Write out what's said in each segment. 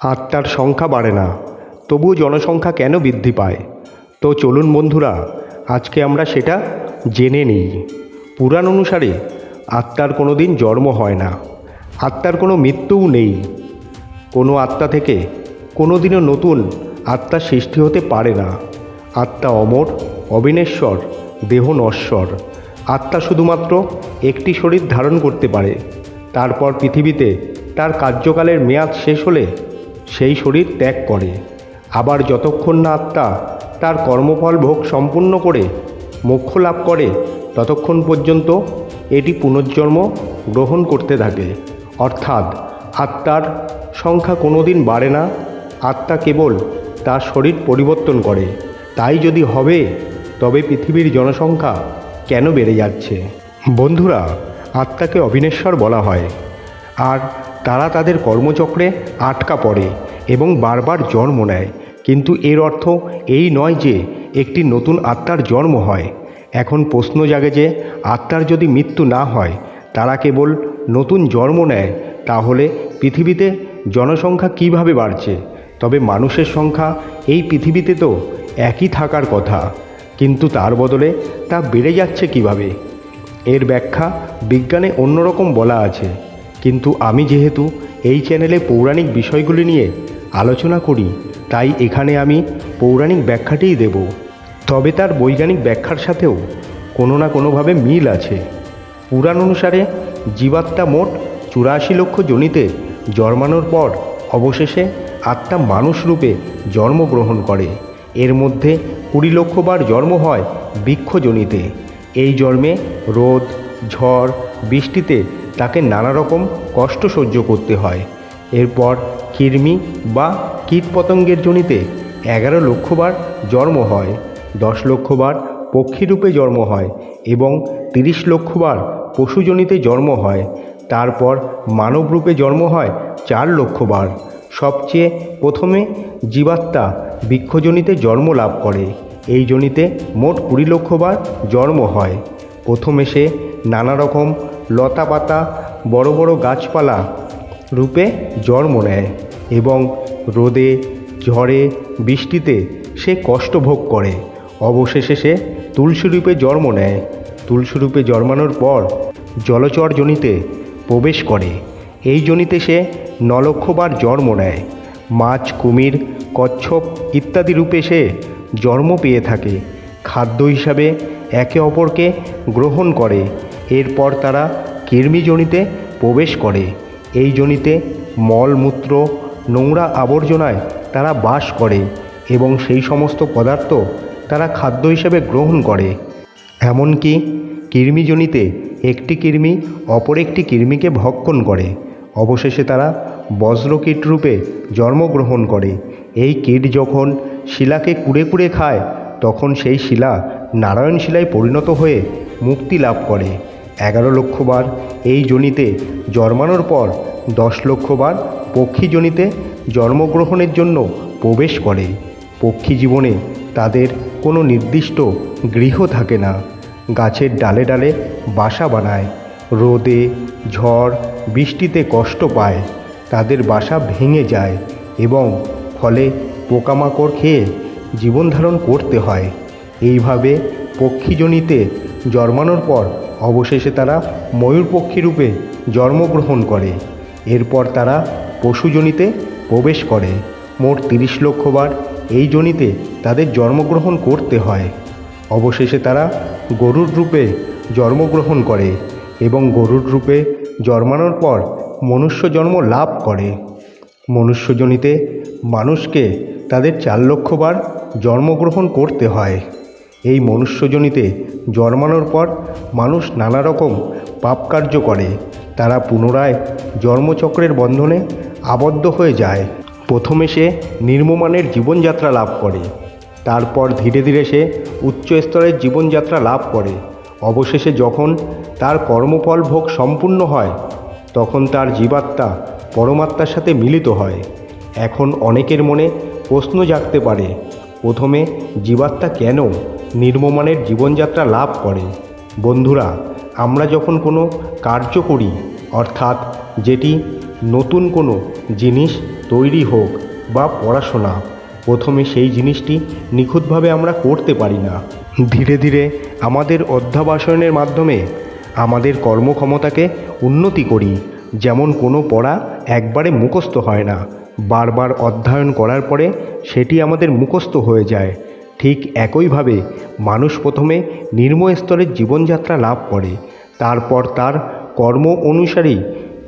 আত্মার সংখ্যা বাড়ে না তবুও জনসংখ্যা কেন বৃদ্ধি পায়? তো চলুন বন্ধুরা, আজকে আমরা সেটা জেনে নিই। পুরাণ অনুসারে আত্মার কোনো দিন জন্ম হয় না, আত্মার কোনো মৃত্যুও নেই। কোনো আত্মা থেকে কোনো দিনও নতুন আত্মা সৃষ্টি হতে পারে না। আত্মা অমর, অবিনেশ্বর, দেহ নশ্বর। আত্মা শুধুমাত্র একটি শরীর ধারণ করতে পারে, তারপর পৃথিবীতে তার কার্যকালের মেয়াদ শেষ হলে সেই শরীর ত্যাগ করে। আবার যতক্ষণ না আত্মা তার কর্মফল ভোগ সম্পূর্ণ করে, মোক্ষ লাভ করে, ততক্ষণ পর্যন্ত এটি পুনর্জন্ম গ্রহণ করতে থাকে। অর্থাৎ আত্মার সংখ্যা কোনোদিন বাড়ে না, আত্মা কেবল তার শরীর পরিবর্তন করে। তাই যদি হবে, তবে পৃথিবীর জনসংখ্যা কেন বেড়ে যাচ্ছে? বন্ধুরা, আত্মাকে অবিনেশ্বর বলা হয়। আর তারা তাদের কর্মচক্রে আটকা পড়ে। এবং বারবার জন্ম নেয়। কিন্তু এর অর্থ এই নয় যে একটি নতুন আত্মার জন্ম হয়। এখন প্রশ্ন জাগে যে আত্মার যদি মৃত্যু না হয়, তারা কেবল নতুন জন্ম নেয়, তাহলে পৃথিবীতে জনসংখ্যা কীভাবে বাড়ছে? তবে মানুষের সংখ্যা এই পৃথিবীতে তো একই থাকার কথা। কিন্তু তার বদলে তা বেড়ে যাচ্ছে কীভাবে? এর ব্যাখ্যা বিজ্ঞানে অন্যরকম বলা আছে। কিন্তু আমি যেহেতু এই চ্যানেলে পৌরাণিক বিষয়গুলি নিয়ে আলোচনা করি, তাই এখানে আমি পৌরাণিক ব্যাখ্যাটিই দেব। তবে তার বৈজ্ঞানিক ব্যাখ্যার সাথেও কোনো না কোনোভাবে মিল আছে। পুরাণ অনুসারে জীবাত্মা মোট চুরাশি লক্ষ জনিতে জন্মানোর পর অবশেষে আত্মা মানুষ রূপে জন্মগ্রহণ করে। এর মধ্যে কুড়ি লক্ষ বার জন্ম হয় বৃক্ষজনিতে এই জন্মে রোদ, ঝড়, বৃষ্টিতে তাকে নানা রকম কষ্ট সহ্য করতে হয়। এরপর কৃমি বা কীটপতঙ্গের জনিতে এগারো লক্ষবার জন্ম হয়, দশ লক্ষবার পক্ষীরূপে জন্ম হয় এবং তিরিশ লক্ষবার পশুজনিতে জন্ম হয়। তারপর মানবরূপে জন্ম হয় চার লক্ষবার। সবচেয়ে প্রথমে জীবাত্মা বৃক্ষজনিতে জন্ম লাভ করে। এই জনিতে মোট কুড়ি লক্ষবার জন্ম হয়। প্রথমে সে নানা রকম লতা পাতা বড় বড় গাছপালা রূপে জন্ম নেয় এবং রোদে, ঝড়ে, বৃষ্টিতে সে কষ্ট ভোগ করে। অবশেষে সে তুলসী রূপে জন্ম নেয়। তুলসী রূপে জন্মানোর পর জলচর জনিতে প্রবেশ করে। এই জনিতে সে নলক্ষবার জন্ম নেয়। মাছ, কুমির, কচ্ছপ ইত্যাদি রূপে সে জন্ম পেয়ে থাকে। খাদ্য হিসাবে একে অপরকে গ্রহণ করে। এরপর তারা কৃমিজনিতে প্রবেশ করে। এই জনিতে মলমূত্র নোংরা আবর্জনায় তারা বাস করে এবং সেই সমস্ত পদার্থ তারা খাদ্য হিসেবে গ্রহণ করে। এমনকি কৃমিজনিতে একটি কৃমি অপর একটি কৃমিকে ভক্ষণ করে। অবশেষে তারা বজ্রকীট রূপে জন্মগ্রহণ করে। এই কীট যখন শিলাকে কুড়ে কুড়ে খায়, তখন সেই শিলা নারায়ণ শিলায় পরিণত হয়ে মুক্তি লাভ করে। এগারো লক্ষবার এই জনিতে জন্মানোর পর দশ লক্ষবার পক্ষী জনিতে জন্মগ্রহণের জন্য প্রবেশ করে। পক্ষী জীবনে তাদের কোনো নির্দিষ্ট গৃহ থাকে না। গাছের ডালে ডালে বাসা বানায়। রোদে, ঝড়, বৃষ্টিতে কষ্ট পায়। তাদের বাসা ভেঙে যায় এবং ফলে পোকামাকড় খেয়ে জীবনধারণ করতে হয়। এইভাবে পক্ষীজনিতে জন্মানোর পর অবশেষে তারা ময়ূর পক্ষী রূপে জন্মগ্রহণ করে। এরপর তারা পশুজনিতে প্রবেশ করে। মোট তিরিশ লক্ষবার এই জনিতে তাদের জন্মগ্রহণ করতে হয়। অবশেষে তারা গরুর রূপে জন্মগ্রহণ করে এবং গরুর রূপে জন্মানোর পর মনুষ্য জন্ম লাভ করে। মনুষ্যজনিতে মানুষকে তাদের চার লক্ষবার জন্মগ্রহণ করতে হয়। এই মনুষ্যজনিতে জন্মানোর পর মানুষ নানা রকম পাপকার্য করে। তারা পুনরায় জন্মচক্রের বন্ধনে আবদ্ধ হয়ে যায়। প্রথমে সে নির্মমানের জীবনযাত্রা লাভ করে। তারপর ধীরে ধীরে সে উচ্চ স্তরের জীবনযাত্রা লাভ করে। অবশেষে যখন তার কর্মফল ভোগ সম্পূর্ণ হয়, তখন তার জীবাত্মা পরমাত্মার সাথে মিলিত হয়। এখন অনেকের মনে প্রশ্ন জাগতে পারে, প্রথমে জীবাত্মা কেন নির্মমানের জীবনযাত্রা লাভ করে। বন্ধুরা, আমরা যখন কোনো কার্য করি, অর্থাৎ যেটি নতুন কোনো জিনিস তৈরি হোক বা পড়াশোনা, প্রথমে সেই জিনিসটি নিখুঁতভাবে আমরা করতে পারি না। ধীরে ধীরে আমাদের অধ্যাবাসনের মাধ্যমে আমাদের কর্মক্ষমতাকে উন্নতি করি, যেমন কোনো পড়া একবারে মুখস্থ হয় না। বারবার অধ্যয়ন করার পরে সেটি আমাদের মুখস্থ হয়ে যায়। ঠিক একইভাবে মানুষ প্রথমে নিম্ন স্তরের জীবনযাত্রা লাভ করে, তারপর তার কর্ম অনুসারেই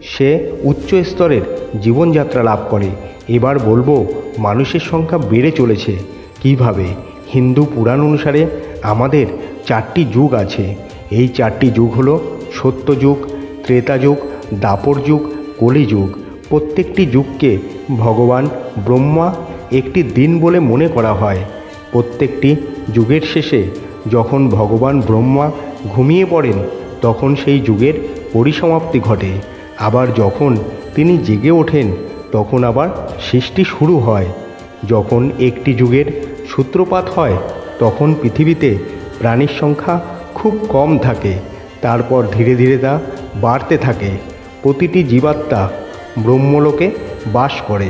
সে উচ্চ স্তরের জীবনযাত্রা লাভ করে। এবার বলব মানুষের সংখ্যা বেড়ে চলেছে। কীভাবে? হিন্দু পুরাণ অনুসারে আমাদের চারটি যুগ আছে। এই চারটি যুগ হলো সত্যযুগ ত্রেতা যুগ, দাপর যুগ কলিযুগ প্রত্যেকটি যুগকে ভগবান ব্রহ্মা একটি দিন বলে মনে করা হয়। প্রত্যেকটি যুগের শেষে যখন ভগবান ব্রহ্মা ঘুমিয়ে পড়েন, তখন সেই যুগের পরিসমাপ্তি ঘটে। আবার যখন তিনি জেগে ওঠেন, তখন আবার সৃষ্টি শুরু হয়। যখন একটি যুগের সূত্রপাত হয়, তখন পৃথিবীতে প্রাণীর সংখ্যা খুব কম থাকে। তারপর ধীরে ধীরে তা বাড়তে থাকে। প্রতিটি জীবাত্মা ব্রহ্মলোকে বাস করে।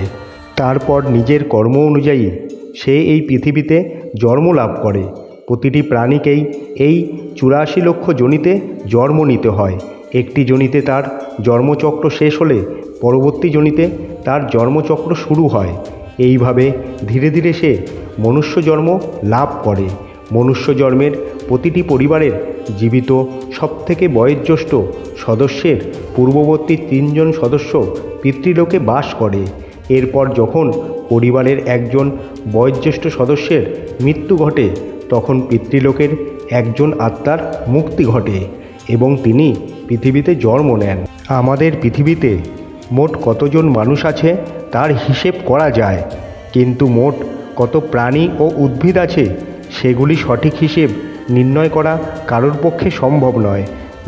তারপর নিজের কর্ম অনুযায়ী সে এই পৃথিবীতে জন্ম লাভ করে। প্রতিটি প্রাণীকেই এই চুরাশি লক্ষ জনিতে জন্ম নিতে হয়। একটি জনিতে তার জন্মচক্র শেষ হলে পরবর্তী জনিতে তার জন্মচক্র শুরু হয়। এইভাবে ধীরে ধীরে সে মনুষ্য জন্ম লাভ করে। মনুষ্য জন্মের প্রতিটি পরিবারের জীবিত সবথেকে বয়োজ্যেষ্ঠ সদস্যের পূর্ববর্তী তিনজন সদস্য পিতৃলোকে বাস করে। এরপর যখন পরিবারের একজন বয়োজ্যেষ্ঠ সদস্যের মৃত্যু ঘটে, তখন পিতৃলোকের একজন আত্মার মুক্তি ঘটে এবং তিনি পৃথিবীতে জন্ম নেন। আমাদের পৃথিবীতে মোট কতজন মানুষ আছে তার হিসেব করা যায়, কিন্তু মোট কত প্রাণী ও উদ্ভিদ আছে সেগুলি সঠিক হিসেব নির্ণয় করা কারোর পক্ষে সম্ভব নয়।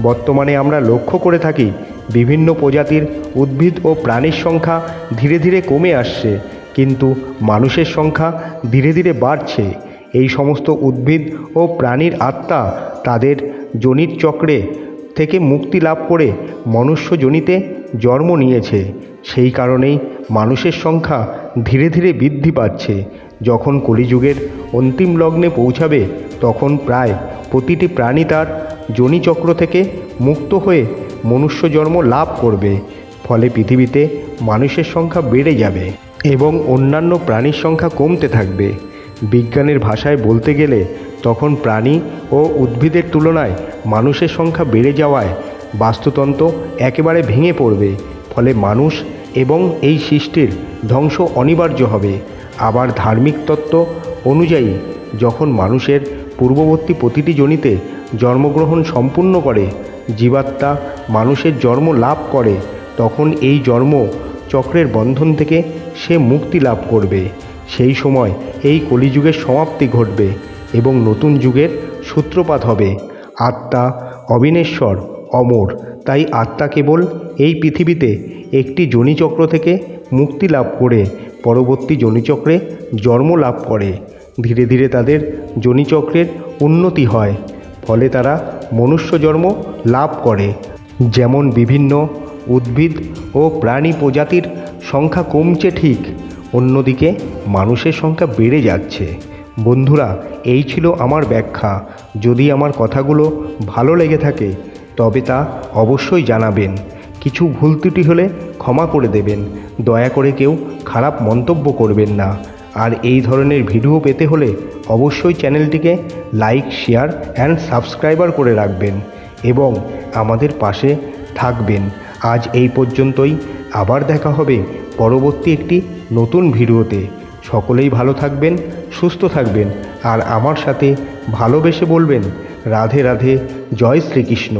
বর্তমানে আমরা লক্ষ্য করে থাকি, বিভিন্ন প্রজাতির উদ্ভিদ ও প্রাণীর সংখ্যা ধীরে ধীরে কমে আসছে। কিন্তু মানুষের সংখ্যা ধীরে ধীরে বাড়ছে। এই সমস্ত উদ্ভিদ ও প্রাণীর আত্মা তাদের জনিত চক্রে থেকে মুক্তি লাভ করে মনুষ্য জনিতে জন্ম নিয়েছে। সেই কারণেই মানুষের সংখ্যা ধীরে ধীরে বৃদ্ধি পাচ্ছে। যখন কলিযুগের অন্তিম লগ্নে পৌঁছাবে, তখন প্রায় প্রতিটি প্রাণী তার জনিচক্র থেকে মুক্ত হয়ে মনুষ্য জন্ম লাভ করবে। ফলে পৃথিবীতে মানুষের সংখ্যা বেড়ে যাবে। এবং অন্যান্য প্রাণীর সংখ্যা কমতে থাকবে। বিজ্ঞানের ভাষায় বলতে গেলে, তখন প্রাণী ও উদ্ভিদের তুলনায় মানুষের সংখ্যা বেড়ে যাওয়ায় বাস্তুতন্ত্র একেবারে ভেঙে পড়বে, ফলে মানুষ এবং এই সৃষ্টির ধ্বংস অনিবার্য হবে। আবার ধার্মিক তত্ত্ব অনুযায়ী, যখন মানুষের পূর্ববর্তী প্রতিটি জনিতে জন্মগ্রহণ সম্পূর্ণ করে, জীবাত্মা মানুষের জন্ম লাভ করে, তখন এই জন্ম চক্রের বন্ধন থেকে সে মুক্তি লাভ করবে। সেই সময় এই কলিযুগের সমাপ্তি ঘটবে এবং নতুন যুগের সূত্রপাত হবে। আত্মা অবিনেশ্বর, অমর, তাই আত্মা কেবল এই পৃথিবীতে একটি জনিচক্র থেকে মুক্তি লাভ করে, পরবর্তী জনিচক্রে জন্ম লাভ করে। ধীরে ধীরে তাদের জনিচক্রের উন্নতি হয়, ফলে তারা মনুষ্য জন্ম লাভ করে। যেমন বিভিন্ন উদ্ভিদ ও প্রাণী প্রজাতির সংখ্যা কমছে ঠিক। অন্যদিকে মানুষের সংখ্যা বেড়ে যাচ্ছে। বন্ধুরা, এই ছিল আমার ব্যাখ্যা। যদি আমার কথাগুলো ভালো লেগে থাকে, তবে তা অবশ্যই জানাবেন। কিছু ভুল ত্রুটি হলে ক্ষমা করে দেবেন। দয়া করে কেউ খারাপ মন্তব্য করবেন না। আর এই ধরনের ভিডিও পেতে হলে অবশ্যই চ্যানেলটিকে লাইক, শেয়ার অ্যান্ড সাবস্ক্রাইবার করে রাখবেন। এবং আমাদের পাশে থাকবেন। আজ এই পর্যন্তই। আবার দেখা হবে পরবর্তী একটি নতুন ভিডিওতে। সকলেই ভালো থাকবেন, সুস্থ থাকবেন, আর আমার সাথে ভালোবেসে বলবেন, রাধে রাধে, জয় শ্রীকৃষ্ণ।